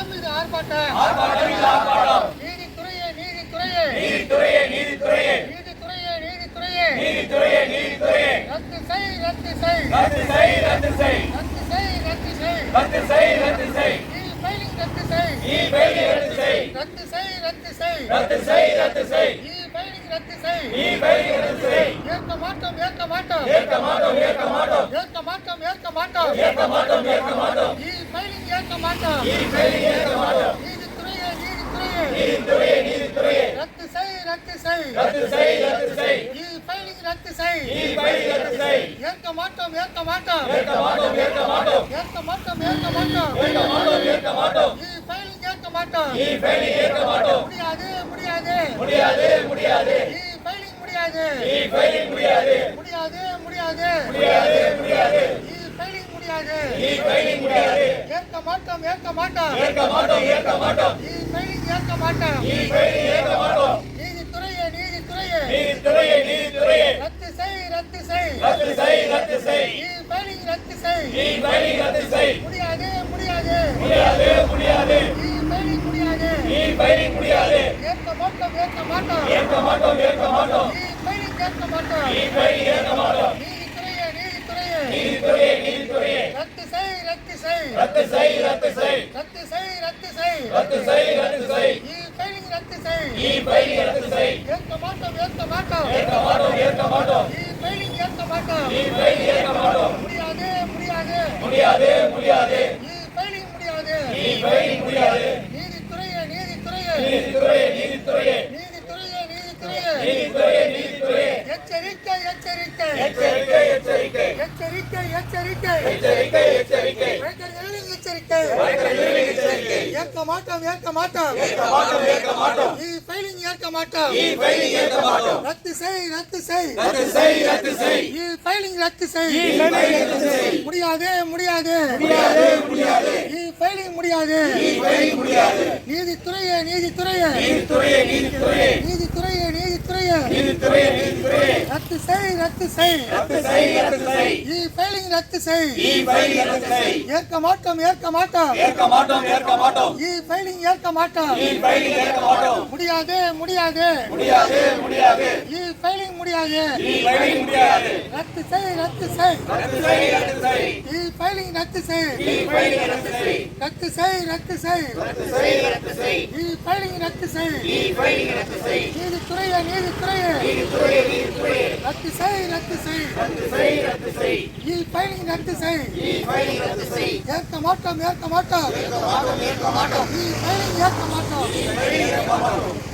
ஆர்ப்பாட்டம் இது ஆர்ப்பாட்டம் ஆர்ப்பாட்டம் இது ஆர்ப்பாட்டம் நீதித்துறையே நீதித்துறையே நீதித்துறையே நீதித்துறையே நீதித்துறையே நீதித்துறையே நீதித்துறையே நீதித்துறையே ரத்து செய் ரத்து செய் ரத்து செய் ரத்து செய் ரத்து செய் ரத்து செய் ரத்து செய் ரத்து செய் இ ஃபைலிங் ரத்து செய் இ ஃபைலிங் ரத்து செய் ரத்து செய் ரத்து செய் ரத்து செய் ரத்து செய் இ ஃபைலிங் ரத்து செய் இ ஃபைலிங் ரத்து செய் ஏற்க மாட்டோம் ஏற்க மாட்டோம் ஏற்க மாட்டோம் ஏற்க மாட்டோம் ஏற்க மாட்டோம் ஏற்க மாட்டோம் ஏற்க மாட்டோம் ஏற்க மாட்டோம் இ ஃபைலிங் ஏற்க மாட்டோம். இ ஏற்க மாட்டோம் நீதித்துறையே நீதித்துறையே. நீதித்துறையே நீதித்துறையே ரத்து செய் ரத்து செய். ரத்து செய் ரத்து செய் நீ ஃபைலிங் ரத்து செய். நீ ஃபைலிங் ரத்து செய் ஏற்க மாட்டோம் ஏற்க மாட்டோம். ஏற்க மாட்டோம் ஏற்க மாட்டோம். ஏற்க மாட்டோம் ஏற்க மாட்டோம் ஏற்க மாட்டோம் ஏற்க மாட்டோம் நீ ஃபைலிங் ஏற்க மாட்டோம். நீ ஃபைலிங் ஏற்க மாட்டோம் முடியாது முடியாது. முடியாது முடியாது நீ ஃபைலிங் முடியாது நீ ஃபைலிங் முடியாது முடியாது முடியாது முடியாது இ ஃபைலிங் முடியாது இ ஃபைலிங் முடியாது ஏற்க மாட்டோம் ஏற்க மாட்டோம். ஏற்க மாட்டோம் ஏற்க மாட்டோம். ஃபைலிங் ஏற்க மாட்டோம். ஃபைலிங் ஏற்க மாட்டோம். நீதித்துறையே நீதித்துறையே நீதித்துறையே நீதித்துறையே ரத்து செய் ரத்து செய். ரத்து செய் ரத்து செய். ஃபைலிங் ரத்து செய். ஃபைலிங் ரத்து செய். முடியாது முடியாது. முடியாது முடியாது. ஃபைலிங் முடியாது. ஃபைலிங் முடியாது. ஏற்க மாட்டோம் ஏற்க மாட்டோம். ஏற்க மாட்டோம் ஏற்க மாட்டோம். ஃபைலிங் ஏற்க மாட்டோம். ஃபைலிங் ஏற்க மாட்டோம். ரத்து செய். ரத்து செய் ரத்து செய். ரத்து செய் ரத்து செய். ரத்து செய் ரத்து செய். இ ஃபைலிங் ரத்து செய். இ ஃபைலிங் ரத்து செய். ஏற்க முடியாது. முடியாது முடியாது. எச்சரிக்கை எச்சரிக்கை. எச்சரிக்கை எச்சரிக்கை. வழக்கறிஞர்களின் எச்சரிக்கை. வழக்கறிஞர்களின் எச்சரிக்கை. ஏற்க மாட்டோம் ஏற்க மாட்டோம். ஏற்க மாட்டோம் ஏற்க மாட்டோம். இ ஃபைலிங் ஏற்க மாட்டோம். இ ஃபைலிங் ஏற்க மாட்டோம். ரத்து செய் ரத்து செய். ரத்து செய் ரத்து செய். இ ஃபைலிங் ரத்து செய். இ ஃபைலிங் ரத்து செய். முடியாது முடியாது. முடியாது முடியாது. இ ஃபைலிங் முடியாது. இ ஃபைலிங் முடியாது. நீதித்துறையே நீதித்துறையே. நீதித்துறையே நீதித்துறையே. நீதித்துறையே நீதித்துறையே நீதித்துறையே நீதித்துறையே ரத்து செய் ரத்து செய். ரத்து செய் ரத்து செய். இ ஃபைலிங் ரத்து செய். இ ஃபைலிங் ரத்து செய். ஏற்க மாட்டோம் ஏற்க மாட்டோம். ஏற்க மாட்டோம் ஏற்க மாட்டோம். இ ஃபைலிங் ஏற்க மாட்டோம். இ ஃபைலிங் ஏற்க மாட்டோம். முடியாது முடியாது. முடியாது முடியாது. இ ஃபைலிங் முடியாது. இ ஃபைலிங் முடியாது. ரத்து செய் ரத்து செய். ரத்து செய் ரத்து செய். இ ஃபைலிங் ரத்து செய் இ ஃபைலிங் ரத்து செய் ரத்து செய் ரத்து செய் ரத்து செய் ரத்து செய் இ ஃபைலிங் ரத்து செய் இ ஃபைலிங் ரத்து செய் நீதித்துறையே நீதித்துறையே நீதித்துறையே நீதித்துறையே ரத்து செய் ரத்து செய் ரத்து செய் ரத்து செய் ரத்து செய் ரத்து செய் ஏற்க மாட்டோம் ஏற்க மாட்டோம் ஏற்க மாட்டோம் ஏற்க மாட்டோம் ஏற்க மாட்டோம்